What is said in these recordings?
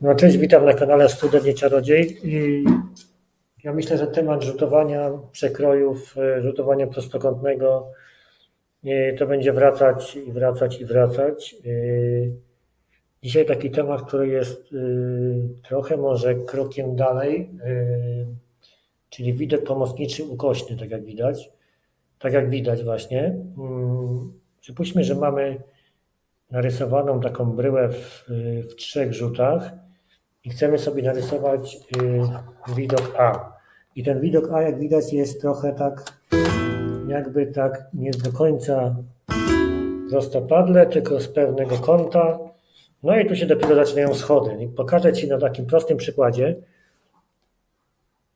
No cześć, witam na kanale Student Czarodziej. I ja myślę, że temat rzutowania przekrojów, e, rzutowania prostokątnego e, to będzie wracać i wracać i wracać. E, Dzisiaj taki temat, który jest trochę może krokiem dalej, czyli widok pomocniczy ukośny, tak jak widać. Tak jak widać właśnie. Mm, Przypuśćmy, że mamy narysowaną taką bryłę w, w trzech rzutach i chcemy sobie narysować y, widok A. I ten widok A, jak widać, jest trochę tak, jakby tak nie do końca prostopadle, tylko z pewnego kąta. No i tu się dopiero zaczynają schody. I pokażę Ci na takim prostym przykładzie,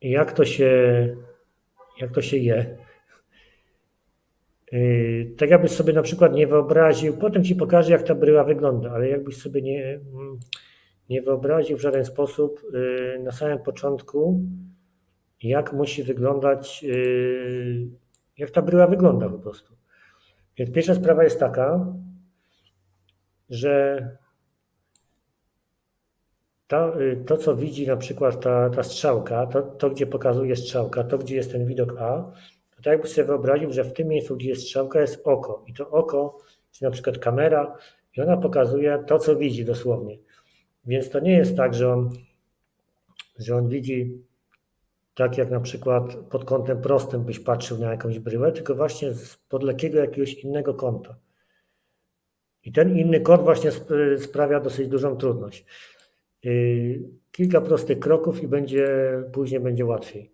jak to się, jak to się je. Yy, Tak jakbyś sobie na przykład nie wyobraził, potem ci pokażę, jak ta bryła wygląda, ale jakbyś sobie nie, mm, nie wyobraził w żaden sposób yy, na samym początku, jak musi wyglądać, yy, jak ta bryła wygląda po prostu. Więc pierwsza sprawa jest taka, że to, y, to co widzi na przykład ta, ta strzałka, to, to gdzie pokazuje strzałka, to gdzie jest ten widok A, to tak jakby sobie wyobraził, że w tym miejscu, gdzie jest strzałka, jest oko. I to oko, czy na przykład kamera, i ona pokazuje to, co widzi dosłownie. Więc to nie jest tak, że on, że on widzi tak jak na przykład pod kątem prostym byś patrzył na jakąś bryłę, tylko właśnie z podlekiego jakiegoś innego kąta. I ten inny kąt właśnie sp- sprawia dosyć dużą trudność. Yy, Kilka prostych kroków i będzie, później będzie łatwiej.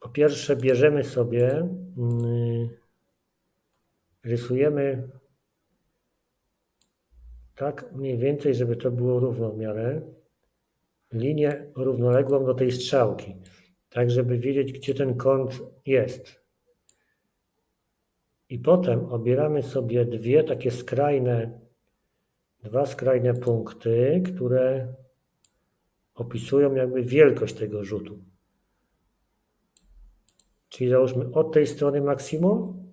Po pierwsze, bierzemy sobie, yy, rysujemy tak mniej więcej, żeby to było równo w miarę, linię równoległą do tej strzałki, tak żeby wiedzieć, gdzie ten kąt jest. I potem obieramy sobie dwie takie skrajne, dwa skrajne punkty, które opisują jakby wielkość tego rzutu. Czyli załóżmy od tej strony maksimum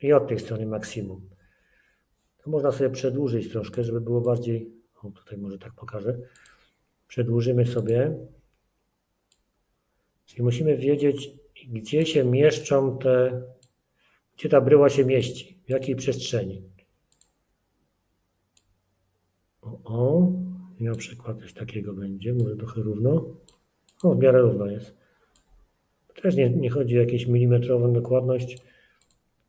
i od tej strony maksimum. To można sobie przedłużyć troszkę, żeby było bardziej. O, tutaj może tak pokażę. Przedłużymy sobie. Czyli musimy wiedzieć, gdzie się mieszczą te, gdzie ta bryła się mieści, w jakiej przestrzeni. O, o. I na przykład coś takiego będzie, może trochę równo. O, w miarę równo jest. Też nie, nie chodzi o jakąś milimetrową dokładność.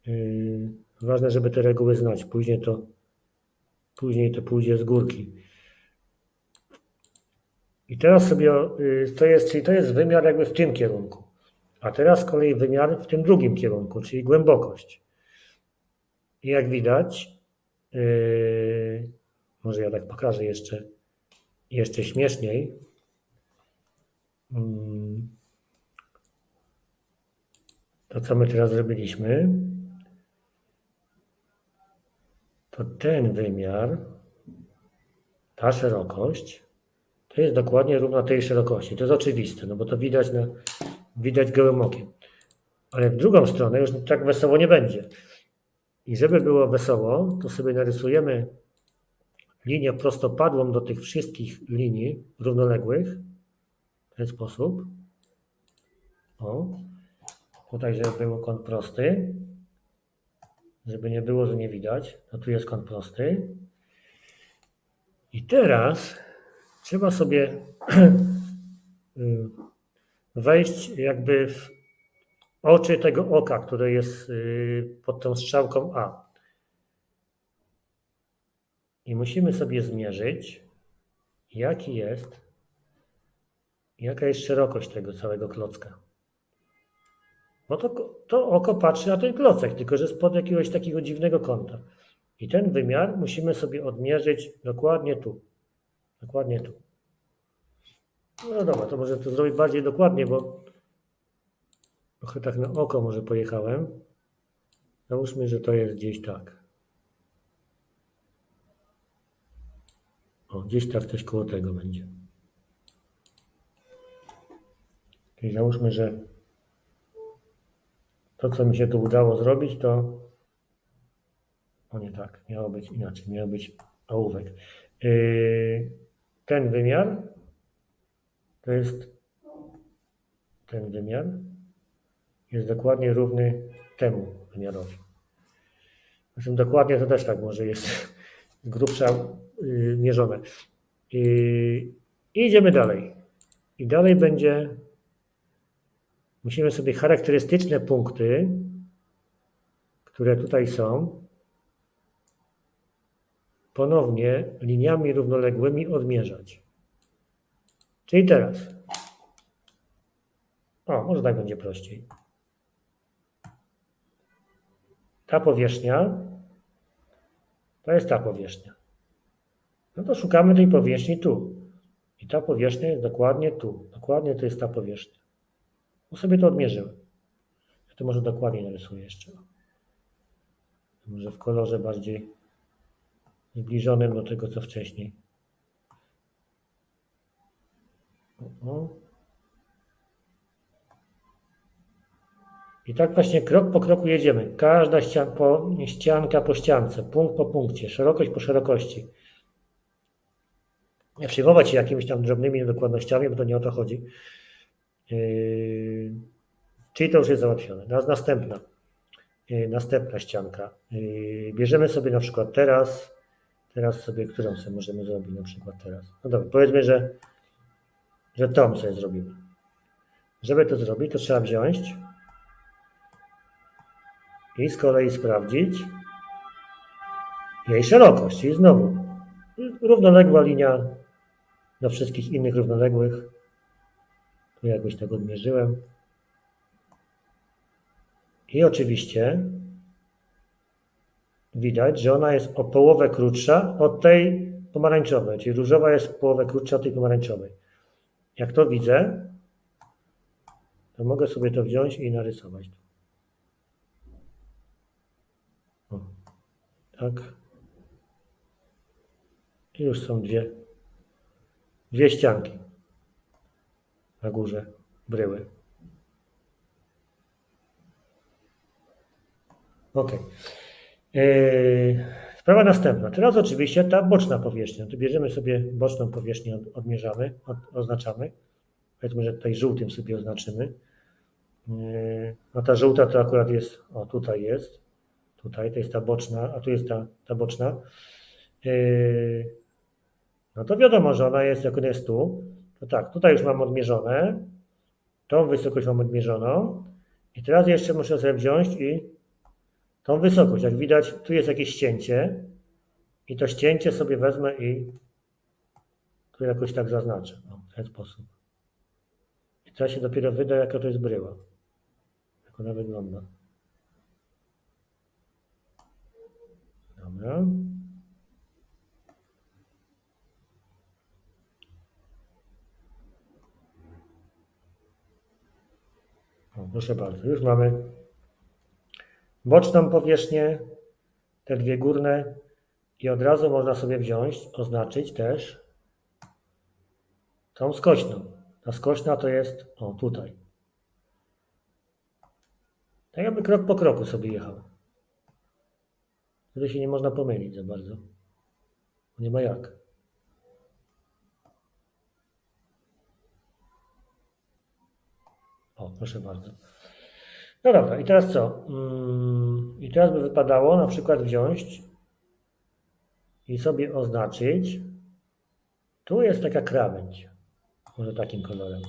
Yy, ważne, żeby te reguły znać. Później to, później to pójdzie z górki. I teraz sobie yy, to jest, czyli to jest wymiar jakby w tym kierunku. A teraz z kolei wymiar w tym drugim kierunku, czyli głębokość. I jak widać, yy, może ja tak pokażę jeszcze, jeszcze śmieszniej. Mm. To, co my teraz zrobiliśmy, to ten wymiar, ta szerokość, to jest dokładnie równa tej szerokości. To jest oczywiste, no bo to widać, na, widać gołym okiem. Ale w drugą stronę już tak wesoło nie będzie. I żeby było wesoło, to sobie narysujemy linię prostopadłą do tych wszystkich linii równoległych w ten sposób. O. Tutaj, żeby był kąt prosty. Żeby nie było, że nie widać. No tu jest kąt prosty. I teraz trzeba sobie wejść jakby w oczy tego oka, które jest y, pod tą strzałką A. I musimy sobie zmierzyć, jaki jest, jaka jest szerokość tego całego klocka. Bo to, to oko patrzy na ten klocek, tylko że spod jakiegoś takiego dziwnego kąta. I ten wymiar musimy sobie odmierzyć dokładnie tu. Dokładnie tu. No dobra, to może to zrobić bardziej dokładnie, bo trochę tak na oko może pojechałem. Załóżmy, że to jest gdzieś tak. O, gdzieś tak coś koło tego będzie. Czyli załóżmy, że to, co mi się tu udało zrobić, to. O nie tak, miało być inaczej, miał być ołówek. Yy, ten wymiar to jest ten wymiar jest dokładnie równy temu wymiarowi. Zresztą dokładnie to też tak może jest grubsza yy, mierzone. I idziemy dalej. I dalej będzie. Musimy sobie charakterystyczne punkty, które tutaj są, ponownie liniami równoległymi odmierzać. Czyli teraz. O, może tak będzie prościej. Ta powierzchnia to jest ta powierzchnia. No to szukamy tej powierzchni tu. I ta powierzchnia jest dokładnie tu. Dokładnie to jest ta powierzchnia. Bo sobie to odmierzyłem. Ja to może dokładniej narysuję jeszcze. Może w kolorze bardziej zbliżonym do tego, co wcześniej. I tak właśnie krok po kroku jedziemy. Każda ścian, po, ścianka po ściance, punkt po punkcie, szerokość po szerokości. Nie przejmować się jakimiś tam drobnymi niedokładnościami, bo to nie o to chodzi. Yy, czyli to już jest załatwione. Następna. Yy, następna ścianka. Yy, bierzemy sobie na przykład teraz, teraz sobie, którą sobie możemy zrobić na przykład teraz. No dobra, powiedzmy, że, że tą sobie zrobimy. Żeby to zrobić, to trzeba wziąć i z kolei sprawdzić jej szerokość. I znowu równoległa linia do wszystkich innych równoległych. Tu jakoś tak odmierzyłem. I oczywiście widać, że ona jest o połowę krótsza od tej pomarańczowej, czyli różowa jest połowę krótsza od tej pomarańczowej. Jak to widzę, to mogę sobie to wziąć i narysować. O, tak. I już są dwie, dwie ścianki na górze bryły. Ok. Yy, sprawa następna. Teraz oczywiście ta boczna powierzchnia. Tu bierzemy sobie boczną powierzchnię, od- odmierzamy, od, oznaczamy. Powiedzmy, że tutaj żółtym sobie oznaczymy. Yy, no ta żółta to akurat jest, o tutaj jest, tutaj to jest ta boczna, a tu jest ta, ta boczna. Yy, no to wiadomo, że ona jest, jak ona jest tu, to tak, tutaj już mam odmierzone, tą wysokość mam odmierzoną i teraz jeszcze muszę sobie wziąć i tą wysokość. Jak widać, tu jest jakieś ścięcie i to ścięcie sobie wezmę i tu jakoś tak zaznaczę, w ten sposób. I teraz się dopiero wyda, jaka to jest bryła, jak ona wygląda. Dobra. Proszę bardzo, już mamy boczną powierzchnię, te dwie górne i od razu można sobie wziąć, oznaczyć też tą skośną. Ta skośna to jest, o tutaj. Tak jakby krok po kroku sobie jechał. Wtedy się nie można pomylić za bardzo. Nie ma jak. O, proszę bardzo. No dobra, i teraz co? Mm, I teraz by wypadało na przykład wziąć i sobie oznaczyć. Tu jest taka krawędź. Może takim kolorem.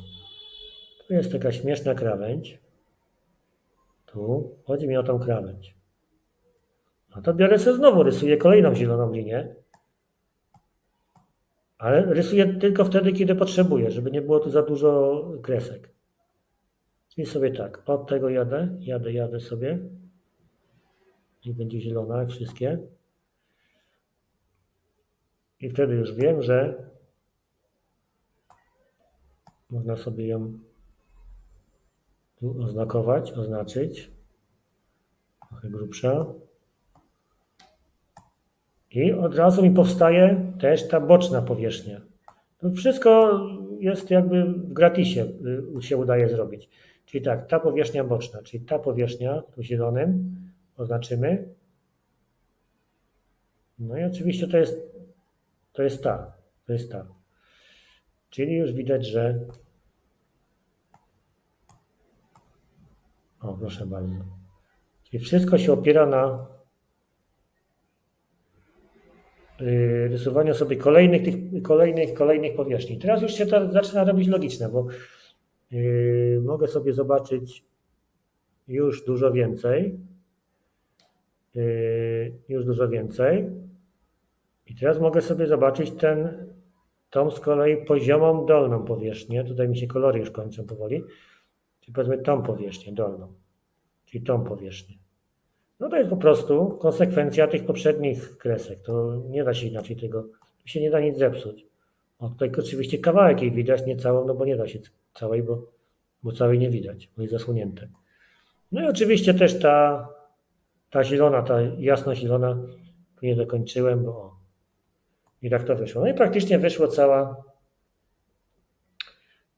Tu jest taka śmieszna krawędź. Tu. Chodzi mi o tą krawędź. No to biorę sobie znowu, rysuję kolejną zieloną linię. Ale rysuję tylko wtedy, kiedy potrzebuję, żeby nie było tu za dużo kresek. Czyli sobie tak, od tego jadę, jadę, jadę sobie. I będzie zielona, jak wszystkie. I wtedy już wiem, że można sobie ją tu oznakować, oznaczyć. Trochę grubsza. I od razu mi powstaje też ta boczna powierzchnia. To wszystko jest jakby w gratisie y, się udaje zrobić. Czyli tak, ta powierzchnia boczna, czyli ta powierzchnia tu zielonym oznaczymy. No i oczywiście to jest, to jest ta, to jest ta. Czyli już widać, że. O, proszę bardzo. Czyli wszystko się opiera na yy, rysowaniu sobie kolejnych, tych, kolejnych, kolejnych powierzchni. Teraz już się to zaczyna robić logiczne, bo mogę sobie zobaczyć już dużo więcej. Yy, już dużo więcej. I teraz mogę sobie zobaczyć ten, tą z kolei poziomą dolną powierzchnię. Tutaj mi się kolory już kończą powoli. Czyli powiedzmy tą powierzchnię dolną. Czyli tą powierzchnię. No to jest po prostu konsekwencja tych poprzednich kresek. To nie da się inaczej tego, się nie da nic zepsuć. O, tutaj oczywiście kawałek jej widać, nie całą, no bo nie da się całej, bo, bo całej nie widać, bo jest zasłonięte. No i oczywiście też ta, ta zielona, ta jasno zielona, tu nie dokończyłem, bo i tak to wyszło. No i praktycznie wyszło cała,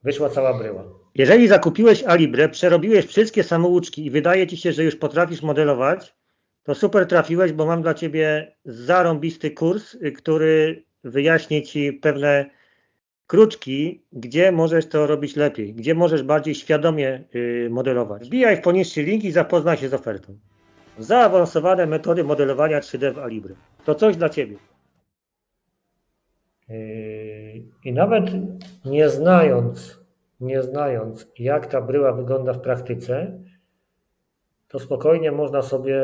wyszła cała bryła. Jeżeli zakupiłeś Alibre, przerobiłeś wszystkie samouczki i wydaje ci się, że już potrafisz modelować, to super trafiłeś, bo mam dla ciebie zarąbisty kurs, y, który wyjaśni ci pewne kruczki, gdzie możesz to robić lepiej, gdzie możesz bardziej świadomie y, modelować. Wbijaj w poniższy link i zapoznaj się z ofertą. Zaawansowane metody modelowania 3D w Alibre. To coś dla ciebie. Yy, I nawet nie znając, nie znając, jak ta bryła wygląda w praktyce, to spokojnie można sobie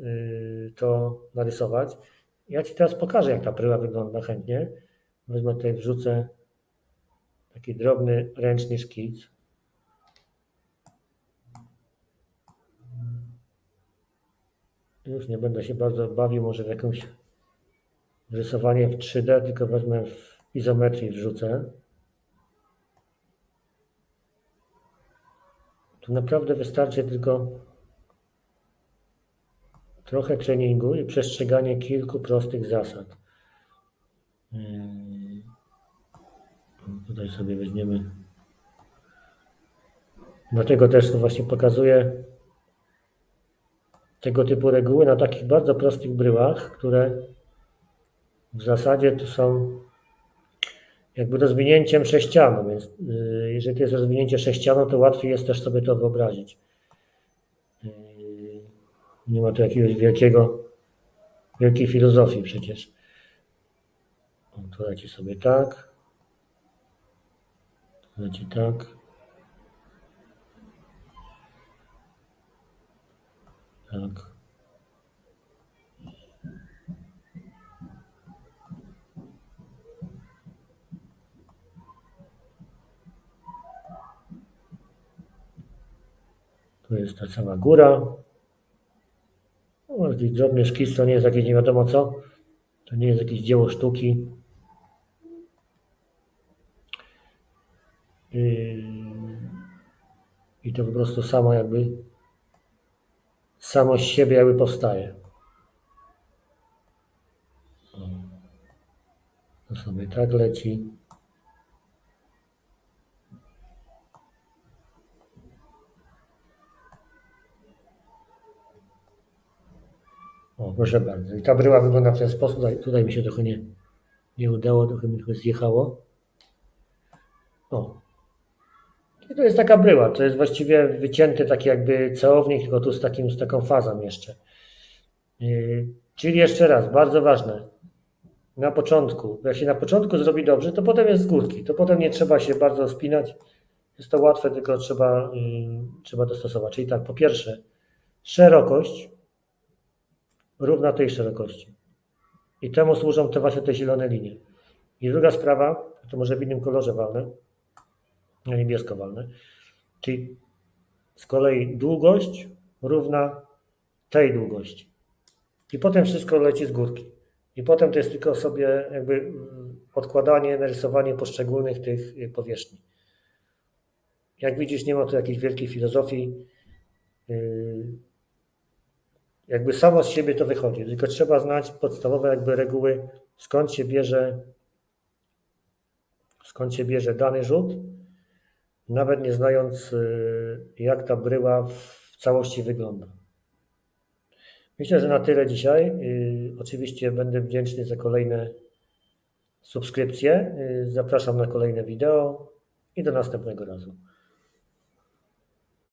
yy, to narysować. Ja Ci teraz pokażę, jak ta bryła wygląda chętnie. Wezmę tutaj, wrzucę taki drobny, ręczny szkic. Już nie będę się bardzo bawił może w jakąś rysowanie w 3D, tylko wezmę w izometrii wrzucę. Tu naprawdę wystarczy tylko trochę treningu i przestrzeganie kilku prostych zasad. Yy, Tutaj sobie weźmiemy. Dlatego też to właśnie pokazuję tego typu reguły na takich bardzo prostych bryłach, które w zasadzie to są jakby rozwinięciem sześcianu, więc yy, jeżeli to jest rozwinięcie sześcianu, to łatwiej jest też sobie to wyobrazić. Yy, Nie ma tu jakiegoś wielkiego, wielkiej filozofii przecież. Tu leci sobie tak. Leci tak. Tak. Tu jest ta cała góra. No, jakiś drobny szkic, to nie jest jakieś nie wiadomo co. To nie jest jakieś dzieło sztuki. I to po prostu samo jakby samo z siebie jakby powstaje. To sobie tak leci. O, proszę bardzo. I ta bryła wygląda w ten sposób. Tutaj, tutaj mi się trochę nie, nie udało, trochę mi trochę zjechało. O. I to jest taka bryła. To jest właściwie wycięty taki jakby całownik, tylko tu z, takim, z taką fazą jeszcze. Yy, czyli jeszcze raz, bardzo ważne. Na początku, jak się na początku zrobi dobrze, to potem jest z górki. To potem nie trzeba się bardzo spinać. Jest to łatwe, tylko trzeba, yy, trzeba dostosować. Czyli tak, po pierwsze, szerokość równa tej szerokości. I temu służą te właśnie te zielone linie. I druga sprawa, to może w innym kolorze walne, na niebiesko walne, czyli z kolei długość równa tej długości. I potem wszystko leci z górki. I potem to jest tylko sobie jakby mm, odkładanie, narysowanie poszczególnych tych y, powierzchni. Jak widzisz, nie ma tu jakiejś wielkiej filozofii. Yy, jakby samo z siebie to wychodzi, tylko trzeba znać podstawowe jakby reguły, skąd się bierze, skąd się bierze dany rzut, nawet nie znając y, jak ta bryła w całości wygląda. Myślę, że na tyle dzisiaj. Y, Oczywiście będę wdzięczny za kolejne subskrypcję. Y, Zapraszam na kolejne wideo i do następnego razu.